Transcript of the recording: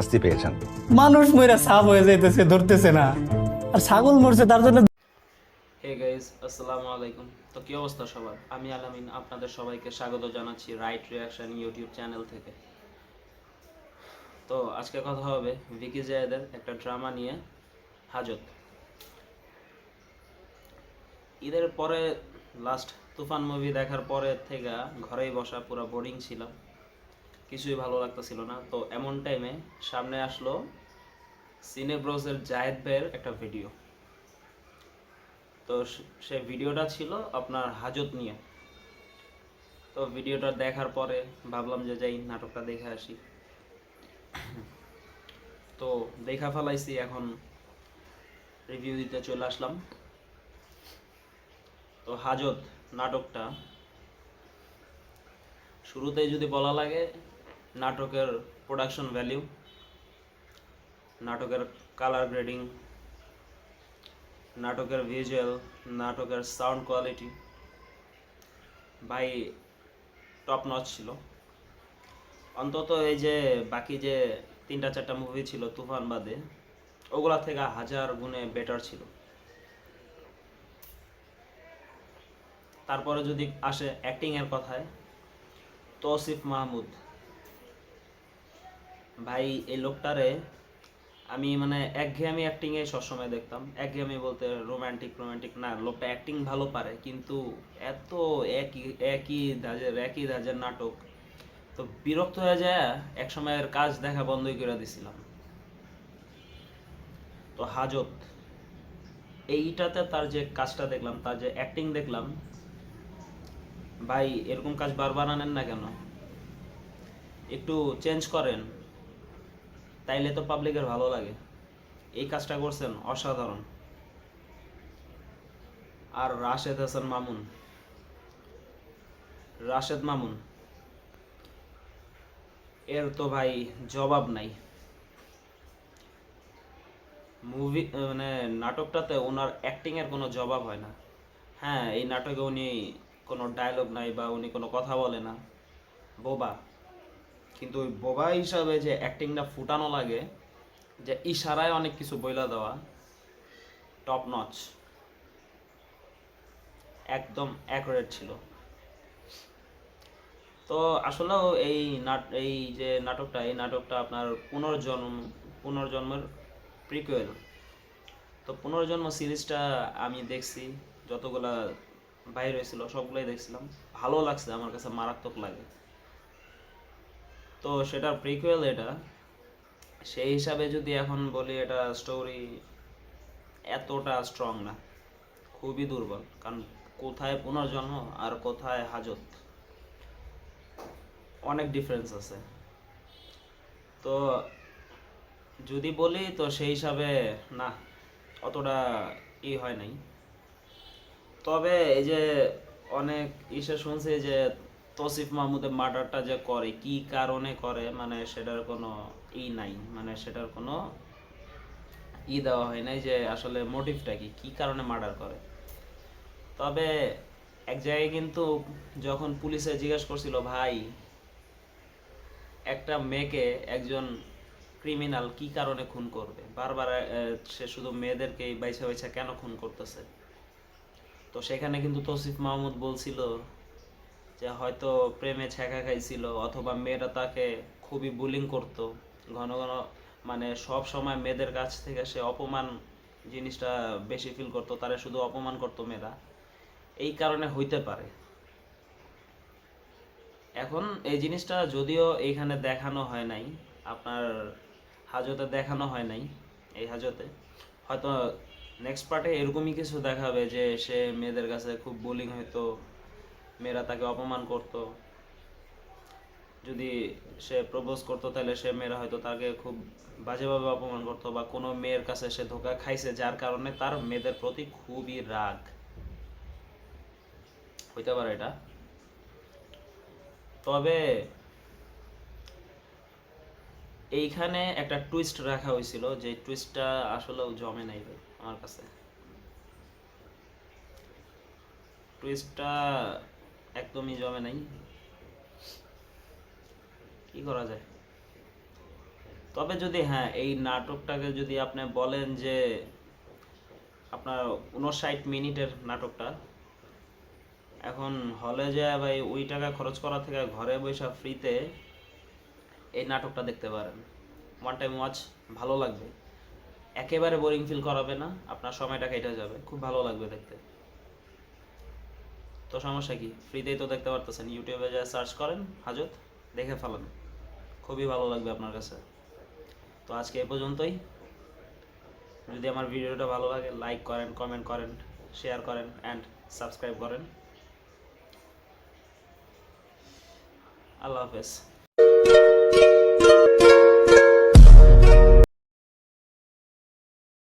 শাস্তি পেয়েছেন। মানুষ মইরা সাপ হয়ে যাইতেছে ধরতেছে না। আর ছাগল মরছে তার জন্য হে গাইজ আসসালামু আলাইকুম। তো কি অবস্থা সবার? আমি আলামিন আপনাদের সবাইকে স্বাগত জানাচ্ছি রাইট রিয়াকশন ইউটিউব চ্যানেল থেকে। তো আজকে কথা হবে ভিকি জায়েদের একটা ড্রামা নিয়ে হাজত। ঈদের পরে লাস্ট তুফান মুভি দেখার পরে থেকে ঘরেই বসা পুরো বোরিং ছিলাম। কিছুই ভালো লাগতেছিল না। তো এমন টাইমে সামনে আসলো সিনে ব্রোসের জায়েদ ভাইয়ের একটা ভিডিও তো সে ভিডিওটা ছিল আপনার হাজত নিয়ে তো ভিডিওটা দেখার পরে ভাবলাম যে যাই নাটকটা দেখে আসি। তো দেখা ফেলাইছি, এখন রিভিউ দিতে চলে আসলাম। তো হাজত নাটকটা শুরুতেই যদি বলা লাগে নাটকের প্রোডাকশন ভ্যালিউ নাটকের কালার গ্রেডিং নাটকের ভিজুয়াল নাটকের সাউন্ড কোয়ালিটি ভাই টপ নচ ছিল। অন্তত এই যে বাকি যে তিনটা চারটা মুভি ছিল তুফান বাদে, ওগুলা থেকে হাজার গুণে বেটার ছিল। তারপরে যদি আসে অ্যাক্টিং এর কথায়, তৌসিফ মাহমুদ। ভাই, এই লোকটারে আমি মানে একঘেয়েমি অ্যাক্টিং এ সবসময় দেখতাম। একঘেয়েমি বলতে রোমান্টিক রোমান্টিক না, লোকটা অ্যাক্টিং ভালো পারে, কিন্তু এত একই একই ধাজের একই ধাজের নাটক, তো বিরক্ত হয়ে যায় এক সময়ের কাজ দেখা বন্ধই করে দিছিলাম। তো হাজত, এইটাতে তার যে কাজটা দেখলাম, তার যে অ্যাক্টিং দেখলাম, ভাই, এরকম কাজ বারবার আনেন না কেন? একটু চেঞ্জ করেন। তাইলে তো পাবলিকের ভালো লাগে। এই কাজটা করছেন অসাধারণ। আর রাশেদ হাসান মামুন। রাশেদ মামুন। এর তো ভাই জবাব নাই। মুভি মানে নাটকটাতে ওনার অ্যাক্টিং এর কোনো জবাব হয় না। হ্যাঁ এই নাটকে উনি কোনো ডায়লগ নাই বা উনি কোনো কথা বলে না। বোবা। কিন্তু ওই বোবা হিসাবে যে অ্যাক্টিংটা ফুটানো লাগে, যে ইশারায় অনেক কিছু বইলা দেওয়া টপ নচ একদম অ্যাকুরেট ছিল। তো আসলেও এই নাট, এই যে নাটকটা, এই নাটকটা আপনার পুনর্জন্ম, পুনর্জন্মের প্রিকুয়েল তো পুনর্জন্ম সিরিজটা আমি দেখছি, যতগুলা বাইর হয়েছিল, সবগুলোই দেখছিলাম। ভালো লাগছে, আমার কাছে মারাত্মক লাগে। তো সেটার প্রিকুয়েল এটা। সেই হিসাবে যদি এখন বলি এটা স্টোরি এতটা স্ট্রং না, খুবই দুর্বল। কারণ কোথায় পুনর্জন্ম আর কোথায় হাজত, অনেক ডিফারেন্স আছে। তো যদি বলি তো সেই হিসাবে না, অতটা ই হয় নাই। তবে এই যে অনেক ইসে শুনছি যে তসিফ মাহমুদের মার্ডারটা যে করে, কি কারণে করে মানে সেটার কোনো ই নাই মানে সেটার কোনো ই দেওয়া হয় নাই যে আসলে মোটিভটা কি কি কারণে মার্ডার করে। তবে এক জায়গায় কিন্তু যখন পুলিশে জিজ্ঞেস করছিল, ভাই, একটা মেয়েকে একজন ক্রিমিনাল কি কারণে খুন করবে? বারবার সে শুধু মেয়েদেরকেই বাইছে বাইছে কেন খুন করতেছে? তো সেখানে কিন্তু তৌসিফ মাহমুদ বলছিল যে হয়তো প্রেমে ছ্যাঁকা খাইছিল অথবা মেয়েরা তাকে খুবই বুলিং করত, ঘন ঘন মানে সব সময় মেয়েদের কাছ থেকে সে অপমান জিনিসটা বেশি ফিল করতো, তারা শুধু অপমান করতো মেয়েরা। এই কারণে হইতে পারে। এখন এই জিনিসটা যদিও এইখানে দেখানো হয় নাই, আপনার হাজতে দেখানো হয় নাই এই হাজতে, হয়তো নেক্সট পার্টে এরকমই কিছু দেখাবে যে সে মেয়েদের কাছে খুব বোলিং হইতো মেয়েরা তাকে অপমান করত। যদি সে প্রপোজ করতো, তাহলে সে মেয়েরা হয়তো তাকে খুব বাজেভাবে অপমান করতো বা কোনো মেয়ের কাছে সে ধোকা খাইছে, যার কারণে তার মেয়েদের প্রতি খুবই রাগ। হইতে পারে এটা। তবে এইখানে একটা টুইস্ট রাখা হয়েছিল, যে টুইস্টটা আসলেও জমে নাই ভাই, আমার কাছে। টুইস্টটা একদমই জমে নাই। কি করা যায়? তবে যদি হ্যাঁ এই নাটকটাকে যদি আপনি বলেন যে আপনার উনষাট মিনিটের নাটকটা, এখন হলে যায় ভাই ওই টাকা খরচ করা থেকে ঘরে বসে ফ্রিতে এই নাটকটা দেখতে পারেন। ওয়ান টাইম ওয়াচ, ভালো লাগবে। একেবারে বোরিং ফিল করাবে না, আপনার সময়টা কেটে যাবে। খুব ভালো লাগবে দেখতে। তো সমস্যা কি? ফ্রিতেই তো দেখতে পারতেছেন। ইউটিউবে যা সার্চ করেন, হাজত, দেখে ফেলেন। খুবই ভালো লাগবে আপনার কাছে। তো আজকে এ পর্যন্তই। যদি আমার ভিডিওটা ভালো লাগে লাইক করেন কমেন্ট করেন শেয়ার করেন অ্যান্ড সাবস্ক্রাইব করেন। আল্লাহ হাফেজ।